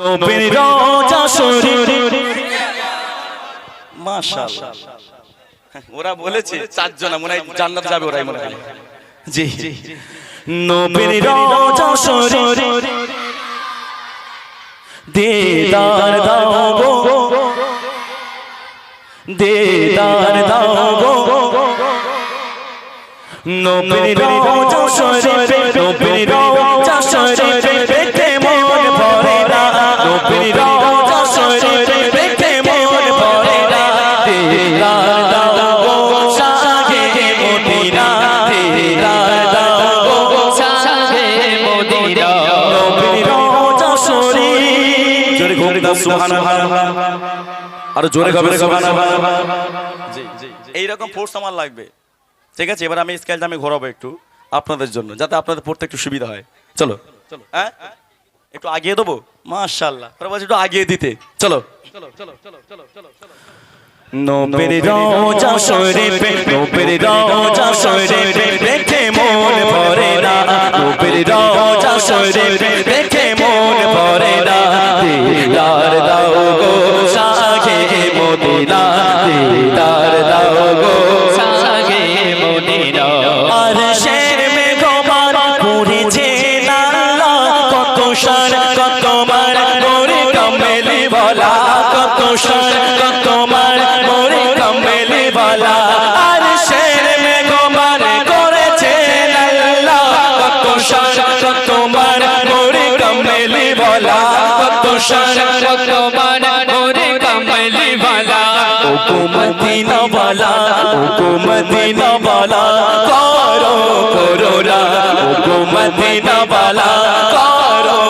নবীর রোজা শরীর মাশাআল্লাহ। ওরা বলেছে চারজন মনে হয় জান্নাত যাবে ওরাই মনে হয়। জি। নবীর রোজা শরীর দিদার দাও গো। দিদার দাও গো। নবীর রোজা শরীর নবীর সুবহানাল্লাহ আরও জোরে গাবে সুবহানাল্লাহ জি এইরকম ফোর্স আমার লাগবে ঠিক আছে এবার আমি স্কেলটা আমি ঘোরাবো একটু আপনাদের জন্য যাতে আপনাদের পড়তে একটু সুবিধা হয় চলো চলো হ্যাঁ একটু আগিয়ে দেবো মাশাল্লাহ ওরা একটু আগিয়ে দিতে চলো নবের রোজা শরীফে নবের রোজা শরীফে দেখে মন ভরে না নবের রোজা শরীফে মদিনা দিদার দাও গো। সাহে মদিনা আর শের মেঘমান পুরেছে নাল্লা। কত সার, কত মার, মোরে কমেলি বলা। কত সার, কত মার, মোরে কমেলি বলা। আর শের মেঘমান করেছে নাল্লা। কত সার, কত মার, মোরে কমেলি বলা। কত সার, কত মোরে হুকুমদিনা বালা হুকুমদিনা বালা করো করোরা হুকুমদিনা বালা করো করোরা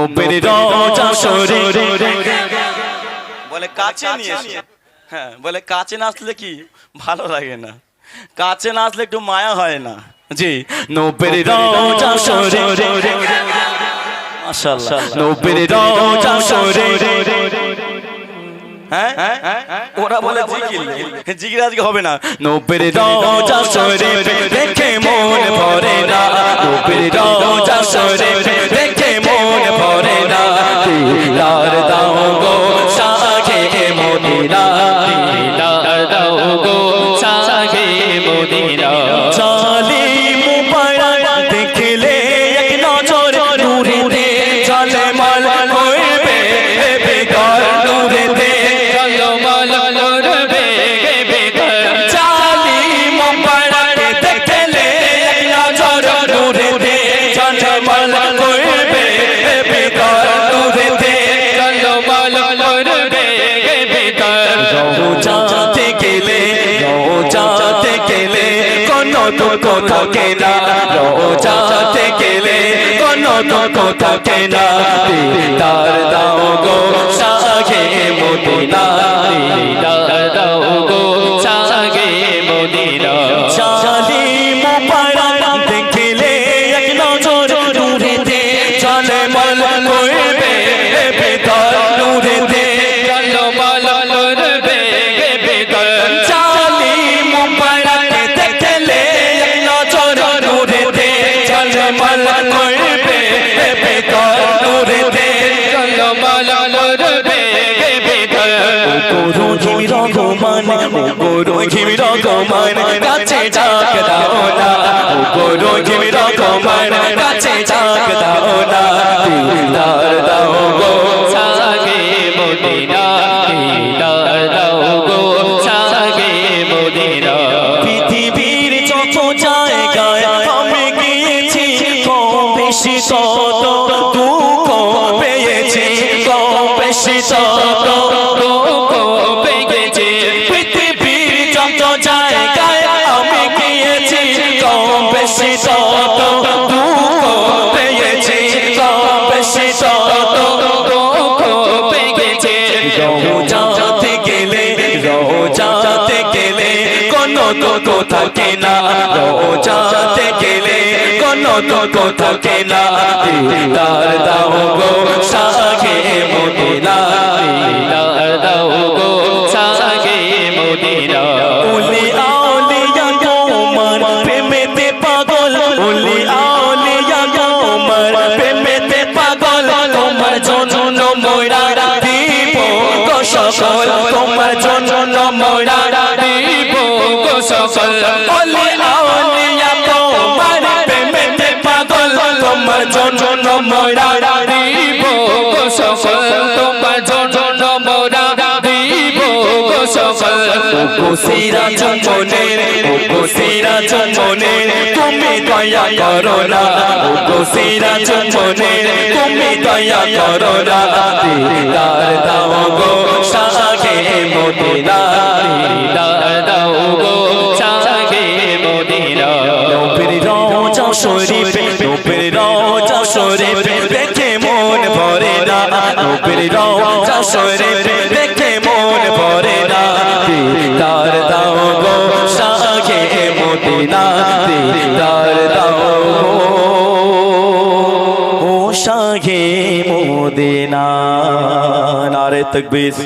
নবের রোজা শরীর বলে কাছে নিয়ে এসো। হ্যাঁ বলে কাছে না আসলে কি? ভালো লাগে না। কাছে না আসলে একটু মায়া হয় না। জি। নবের রোজা শরীর মাশাআল্লাহ। নবের রোজা শরীর হ্যাঁ? ওরা বলে জিকির জিকির আজকে হবে না? নবের রোজা শরীর দেখে মন ভরে না। নবের রোজা শরীর দেখে মন ভরে না দিদার দাও গো। দুঃখ থাকে না রোজাতে গেলে কোন দুঃখ থাকে দাও গো সাগে মদিনা দাও গো। রকমান, কাছে ডাক দাও না। ওগো রহিম রকমান, কাছে ডাক দাও না। দিদার দাও গো। সাগে মদিনা। তত থাকে না। রোজাতে গেলে কোনো তত থাকে না। তার দাও গো ওগো সিরা চন্দনে ওগো সিরা চন্দনে, তুমি দয়া করো না। ওগো সিরা চন্দনে, তুমি দয়া করো না। দাও গো। দিদার দাও গো শাহে মদিনা দিদার দাও গো। শাহে মদিনা নারে তকবীর।